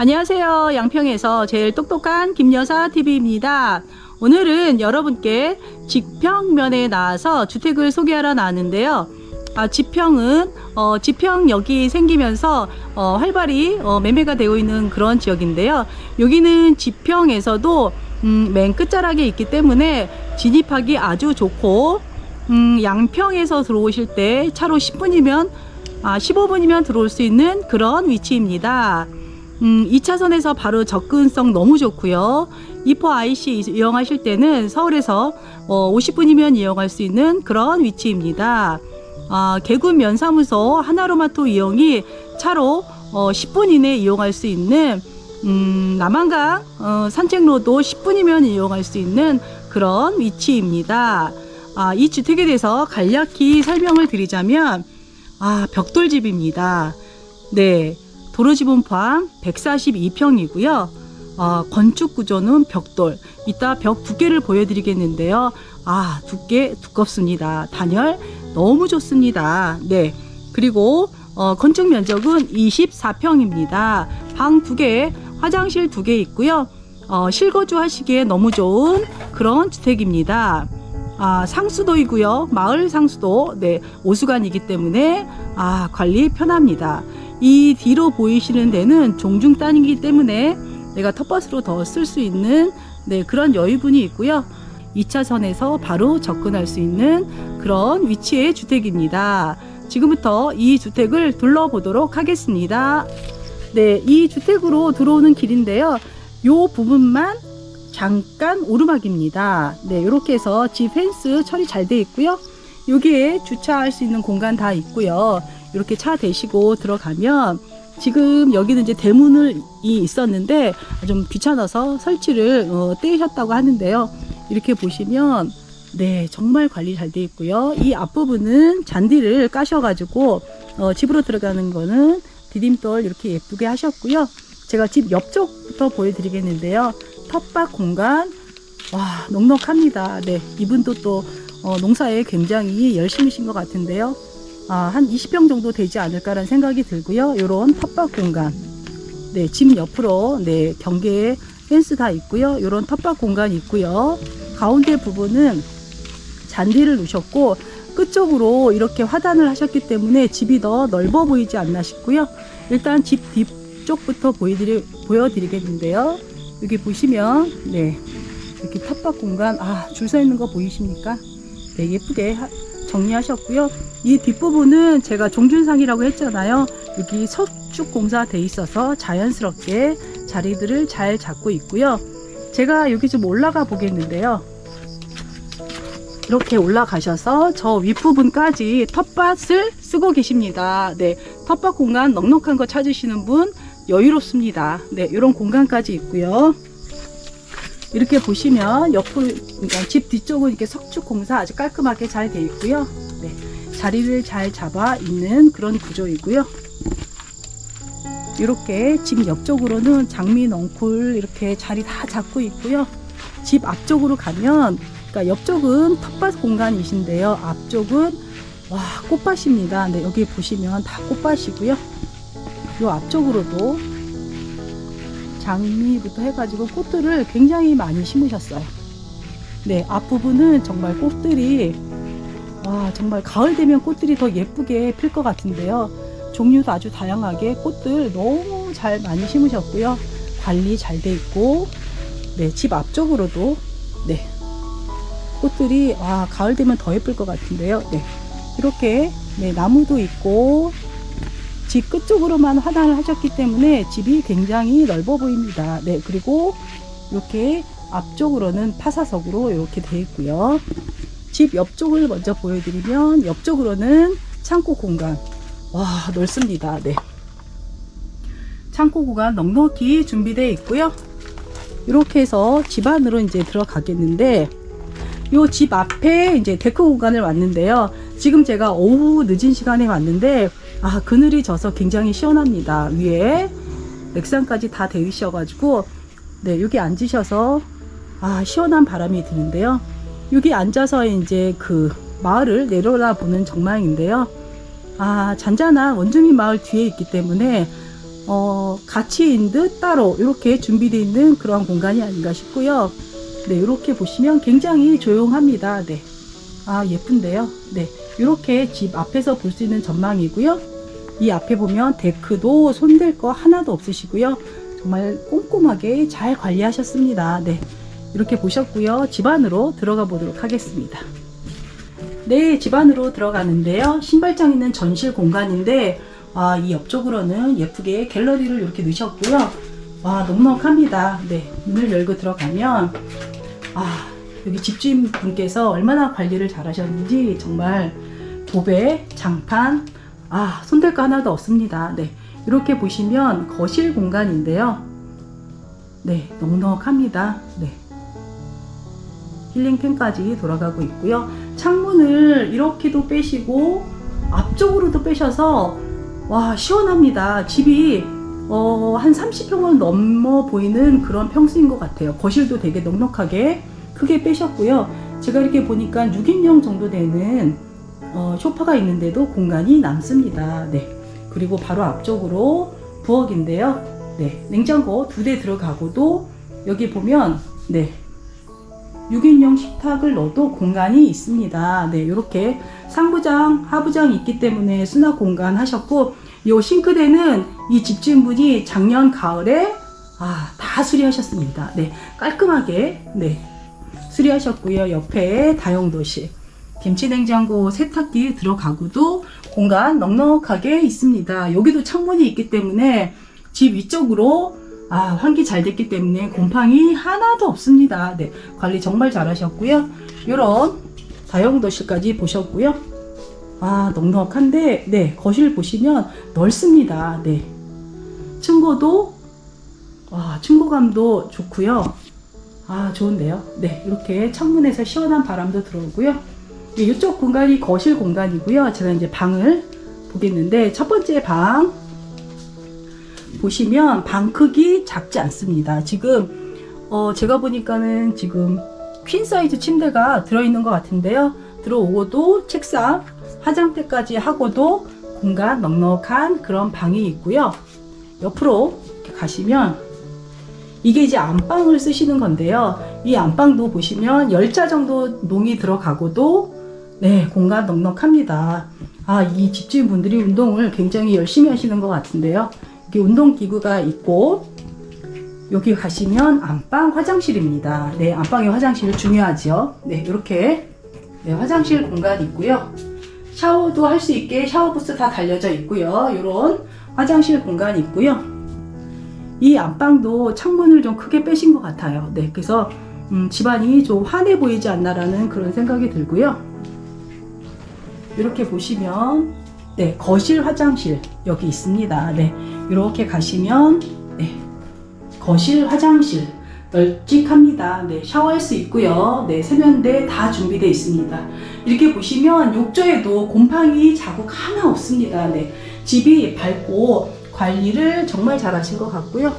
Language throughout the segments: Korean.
안녕하세요. 양평에서 제일 똑똑한 김여사 TV입니다. 오늘은 여러분께 직평면에 나와서 주택을 소개하러 나왔는데요. 아, 지평은 어, 지평역이 생기면서 어, 활발히 어, 매매가 되고 있는 그런 지역인데요. 여기는 지평에서도 음, 맨 끝자락에 있기 때문에 진입하기 아주 좋고 음, 양평에서 들어오실 때 차로 10분이면 아, 15분이면 들어올 수 있는 그런 위치입니다. 음, 2차선에서 바로 접근성 너무 좋고요. 이포 IC 이용하실 때는 서울에서 어, 50분이면 이용할 수 있는 그런 위치입니다. 아, 개군 면사무소 하나로마토 이용이 차로 어, 10분 이내 이용할 수 있는 음, 남한강 어, 산책로도 10분이면 이용할 수 있는 그런 위치입니다. 아, 이 주택에 대해서 간략히 설명을 드리자면 아, 벽돌집입니다. 네. 도로지분 포함 142평이고요. 어, 건축 구조는 벽돌. 이따 벽 두께를 보여드리겠는데요. 아, 두께 두껍습니다. 단열 너무 좋습니다. 네. 그리고 어, 건축 면적은 24평입니다. 방 두 개, 화장실 두 개 있고요. 어, 실거주 하시기에 너무 좋은 그런 주택입니다. 아, 상수도이고요. 마을 상수도. 네, 오수관이기 때문에 아, 관리 편합니다. 이 뒤로 보이시는 데는 종중 땅이기 때문에 내가 텃밭으로 더 쓸 수 있는 네, 그런 여유분이 있고요. 2차선에서 바로 접근할 수 있는 그런 위치의 주택입니다. 지금부터 이 주택을 둘러보도록 하겠습니다. 네, 이 주택으로 들어오는 길인데요. 요 부분만 잠깐 오르막입니다. 네, 이렇게 해서 집 펜스 처리 잘 돼 있고요. 여기에 주차할 수 있는 공간 다 있고요. 이렇게 차 대시고 들어가면 지금 여기는 이제 대문을 이 있었는데 좀 귀찮아서 설치를 어, 떼셨다고 하는데요. 이렇게 보시면 네 정말 관리 잘 돼 있고요. 이 앞부분은 잔디를 까셔가지고 어, 집으로 들어가는 거는 디딤돌 이렇게 예쁘게 하셨고요. 제가 집 옆쪽부터 보여드리겠는데요. 텃밭 공간 와 넉넉합니다. 네 이분도 또 어, 농사에 굉장히 열심히신 것 같은데요. 아, 한 20평 정도 되지 않을까라는 생각이 들고요. 요런 텃밭 공간. 네, 집 옆으로 네, 경계에 펜스 다 있고요. 요런 텃밭 공간 있고요. 가운데 부분은 잔디를 놓으셨고 끝쪽으로 이렇게 화단을 하셨기 때문에 집이 더 넓어 보이지 않나 싶고요. 일단 집 뒤쪽부터 보여드리, 보여드리겠는데요. 여기 보시면 네 이렇게 텃밭 공간 아 줄 서 있는 거 보이십니까? 네 예쁘게 하- 정리하셨고요. 이 뒷부분은 제가 종준상이라고 했잖아요. 여기 석축 공사 돼 있어서 자연스럽게 자리들을 잘 잡고 있고요. 제가 여기 좀 올라가 보겠는데요. 이렇게 올라가셔서 저 윗부분까지 텃밭을 쓰고 계십니다. 네, 텃밭 공간 넉넉한 거 찾으시는 분 여유롭습니다. 네, 이런 공간까지 있고요. 이렇게 보시면 옆을 그러니까 집 뒤쪽은 이렇게 석축 공사 아주 깔끔하게 잘 돼 있고요. 네, 자리를 잘 잡아 있는 그런 구조이고요. 이렇게 집 옆쪽으로는 장미 넝쿨 이렇게 자리 다 잡고 있고요. 집 앞쪽으로 가면 그러니까 옆쪽은 텃밭 공간이신데요. 앞쪽은 와 꽃밭입니다. 네, 여기 보시면 다 꽃밭이고요. 이 앞쪽으로도 장미부터 해가지고 꽃들을 굉장히 많이 심으셨어요. 네, 앞부분은 정말 꽃들이 와 정말 가을 되면 꽃들이 더 예쁘게 필 것 같은데요. 종류도 아주 다양하게 꽃들 너무 잘 많이 심으셨고요. 관리 잘 돼 있고 네, 집 앞쪽으로도 네. 꽃들이 와 가을 되면 더 예쁠 것 같은데요. 네. 이렇게 네, 나무도 있고 집 끝쪽으로만 화단을 하셨기 때문에 집이 굉장히 넓어 보입니다. 네, 그리고 이렇게 앞쪽으로는 파사석으로 이렇게 되어 있고요. 집 옆쪽을 먼저 보여드리면 옆쪽으로는 창고 공간. 와, 넓습니다. 네. 창고 공간 넉넉히 준비되어 있고요. 이렇게 해서 집 안으로 이제 들어가겠는데 요집 앞에 이제 데크 공간을 왔는데요. 지금 제가 오후 늦은 시간에 왔는데 아 그늘이 져서 굉장히 시원합니다. 위에 렉상까지 다 데우셔가지고 네 여기 앉으셔서 아 시원한 바람이 드는데요. 여기 앉아서 이제 그 마을을 내려다보는 전망인데요. 아 잔잔한 원주민 마을 뒤에 있기 때문에 어, 같이 있는 듯 따로 이렇게 준비되어 있는 그런 공간이 아닌가 싶고요. 네, 이렇게 보시면 굉장히 조용합니다. 네. 아, 예쁜데요. 네. 이렇게 집 앞에서 볼 수 있는 전망이고요. 이 앞에 보면 데크도 손댈 거 하나도 없으시고요. 정말 꼼꼼하게 잘 관리하셨습니다. 네. 이렇게 보셨고요. 집 안으로 들어가 보도록 하겠습니다. 네, 집 안으로 들어가는데요. 신발장 있는 전실 공간인데, 아, 이 옆쪽으로는 예쁘게 갤러리를 이렇게 넣으셨고요. 와, 넉넉합니다. 네, 문을 열고 들어가면, 아, 여기 집주인 분께서 얼마나 관리를 잘 하셨는지 정말 도배, 장판, 아, 손댈 거 하나도 없습니다. 네, 이렇게 보시면 거실 공간인데요. 네, 넉넉합니다. 네. 힐링팬까지 돌아가고 있고요. 창문을 이렇게도 빼시고 앞쪽으로도 빼셔서 와 시원합니다. 집이 어, 한 30평은 넘어 보이는 그런 평수인 것 같아요. 거실도 되게 넉넉하게 크게 빼셨고요. 제가 이렇게 보니까 6인용 정도 되는 어, 소파가 있는데도 공간이 남습니다. 네. 그리고 바로 앞쪽으로 부엌인데요. 네. 냉장고 두 대 들어가고도 여기 보면 네. 6인용 식탁을 넣어도 공간이 있습니다. 네, 이렇게 상부장, 하부장이 있기 때문에 수납 공간 하셨고, 이 싱크대는 이 집주인분이 작년 가을에 아, 다 수리하셨습니다. 네, 깔끔하게 네 수리하셨고요. 옆에 다용도실, 김치냉장고, 세탁기 들어가고도 공간 넉넉하게 있습니다. 여기도 창문이 있기 때문에 집 위쪽으로 아, 환기 잘 됐기 때문에 곰팡이 하나도 없습니다. 네, 관리 정말 잘 하셨고요. 요런 다용도실까지 보셨고요. 아, 넉넉한데, 네, 거실 보시면 넓습니다. 네. 층고도, 와, 층고감도 좋고요. 아, 좋은데요. 네, 이렇게 창문에서 시원한 바람도 들어오고요. 네, 이쪽 공간이 거실 공간이고요. 제가 이제 방을 보겠는데, 첫 번째 방, 보시면 방 크기 작지 않습니다. 지금 어 제가 보니까는 지금 퀸 사이즈 침대가 들어있는 것 같은데요. 들어오고도 책상, 화장대까지 하고도 공간 넉넉한 그런 방이 있고요. 옆으로 가시면 이게 이제 안방을 쓰시는 건데요. 이 안방도 보시면 10자 정도 농이 들어가고도 네, 공간 넉넉합니다. 아, 이 집주인분들이 운동을 굉장히 열심히 하시는 것 같은데요. 이렇게 운동기구가 있고 여기 가시면 안방 화장실입니다. 네, 안방의 화장실 중요하죠. 네, 이렇게 네, 화장실 공간 있고요. 샤워도 할 수 있게 샤워 부스 다 달려져 있고요. 이런 화장실 공간 있고요. 이 안방도 창문을 좀 크게 빼신 것 같아요. 네, 그래서 음, 집안이 좀 환해 보이지 않나라는 그런 생각이 들고요. 이렇게 보시면 네, 거실 화장실 여기 있습니다. 네, 이렇게 가시면 네, 거실 화장실 널찍합니다. 네, 샤워할 수 있고요. 네, 세면대 다 준비되어 있습니다. 이렇게 보시면 욕조에도 곰팡이 자국 하나 없습니다. 네, 집이 밝고 관리를 정말 잘 하신 것 같고요.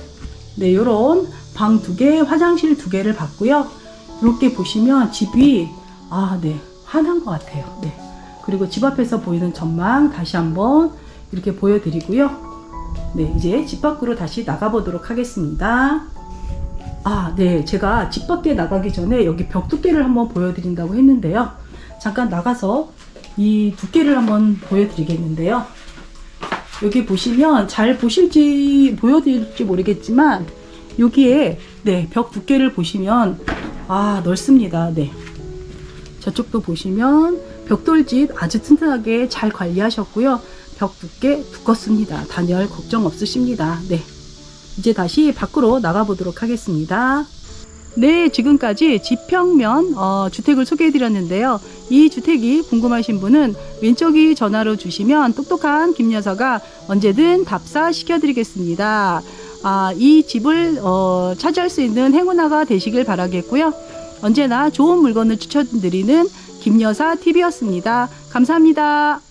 네, 요런 방 두 개, 화장실 두 개를 봤고요. 이렇게 보시면 집이 아, 네, 환한 것 같아요. 네. 그리고 집 앞에서 보이는 전망 다시 한번 이렇게 보여드리고요. 네, 이제 집 밖으로 다시 나가보도록 하겠습니다. 아, 네. 제가 집 밖에 나가기 전에 여기 벽 두께를 한번 보여드린다고 했는데요. 잠깐 나가서 이 두께를 한번 보여드리겠는데요. 여기 보시면 잘 보실지 보여드릴지 모르겠지만 여기에 네, 벽 두께를 보시면 아, 넓습니다. 네. 저쪽도 보시면 벽돌집 아주 튼튼하게 잘 관리하셨고요. 벽 두께 두껍습니다. 단열 걱정 없으십니다. 네. 이제 다시 밖으로 나가보도록 하겠습니다. 네, 지금까지 지평면 어, 주택을 소개해드렸는데요. 이 주택이 궁금하신 분은 왼쪽이 전화로 주시면 똑똑한 김여사가 언제든 답사시켜드리겠습니다. 아, 이 집을 어, 차지할 수 있는 행운아가 되시길 바라겠고요. 언제나 좋은 물건을 추천드리는 김여사 TV였습니다. 감사합니다.